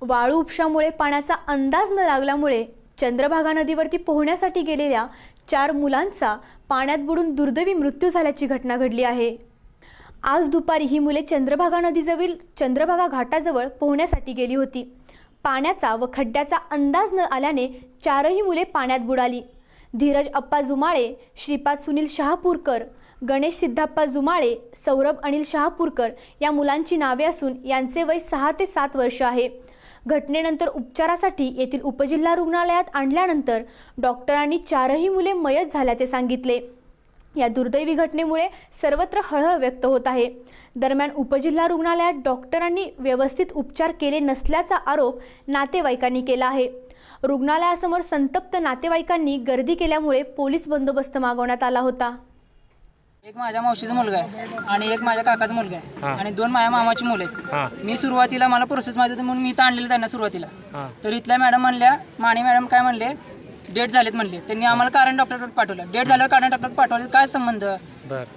वाळू उपशामुळे पाण्याचा अंदाज न लागल्यामुळे चंद्रभागा नदीवरती पोहण्यासाठी गेलेल्या चार मुलांचा पाण्यात बुडून दुर्दैवी मृत्यू झाल्याची घटना घडली आहे. आज दुपारी ही मुले चंद्रभागा नदीजवळील चंद्रभागा घाटाजवळ पोहण्यासाठी गेली होती. पाण्याचा व खड्ड्याचा अंदाज न आल्याने चारही मुले पाण्यात बुडाली. धीरज अप्पा जुमाळे श्रीपाद सुनील शहापूरकर गणेश सिद्धाप्पा जुमाळे सौरभ अनिल शहापूरकर या मुलांची नावे असून यांचे वय सहा ते सात वर्ष आहे. घटनेनंतर उपचारासाठी येथील उपजिल्हा रुग्णालयात आणल्यानंतर डॉक्टरांनी चारही मुले मयत झाल्याचे सांगितले. या दुर्दैवी घटनेमुळे सर्वत्र हळहळ व्यक्त होत आहे. दरम्यान उपजिल्हा रुग्णालयात डॉक्टरांनी व्यवस्थित उपचार केले नसल्याचा आरोप नातेवाईकांनी केला आहे. रुग्णालयासमोर संतप्त नातेवाईकांनी गर्दी केल्यामुळे पोलीस बंदोबस्त मागवण्यात आला होता. एक माझ्या मावशीचा मुलगा आहे आणि एक माझ्या काकाचा मुलगा आहे. आणि दोन माझ्या मामाची मुलं. आहेत. मी सुरुवातीला मला प्रोसेस माहिती होती म्हणून मी आणलेलं त्यांना सुरुवातीला. तर इथल्या मॅडम म्हणल्या माने मॅडम काय म्हणले? डेट झालेत म्हणले. त्यांनी आम्हाला कारण डॉक्टरकडे पाठवलं. डेट झाल्यावर कारण डॉक्टर पाठवले काय संबंध?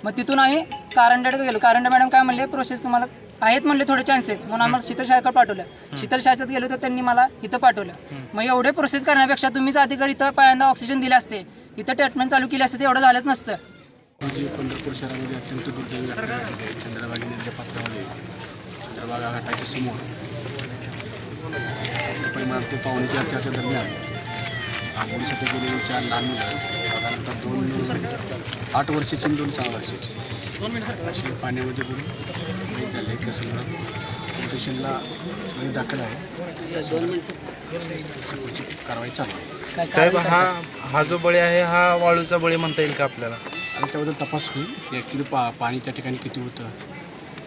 मग तिथून आम्ही कारण डेट गेलो. कारण मॅडम काय म्हणले? प्रोसेस तुम्हाला आहेत म्हणले थोडे चान्सेस म्हणून आम्हाला शीतल शाळेकडे पाठवलं. शीतल शाळेत गेलो तर त्यांनी मला इथं पाठवलं. मग एवढे प्रोसेस करण्यापेक्षा तुम्हीच अधिकारी इथं पहिल्यांदा ऑक्सिजन दिले असते. इथं ट्रीटमेंट चालू केली असते ते एवढं झालंच नसतं. म्हणजे पंढरपूर शहरामध्ये अत्यंत दुर्दैवी घटना घडली आहे. चंद्रभागा नदीच्या पात्रामध्ये चंद्रभागा घाटाच्या समोर परिमाणात ते पावणे चारच्या दरम्यान आंघोळीसाठी गेलेले चार लहान मुलं साधारणतः दोन आठ वर्षाची दोन सहा वर्षाची. अशी पाण्यामध्ये बुडून मयत झाले त्या संदर्भात स्टेशनला दाखल आहे. कारवाई चालू आहे. साहेब हा हा जो बळी आहे हा वाळूचा बळी म्हणता येईल का आपल्याला? आणि त्याबद्दल तपास होईल. ॲक्च्युली पा पाणी त्या ठिकाणी किती होतं?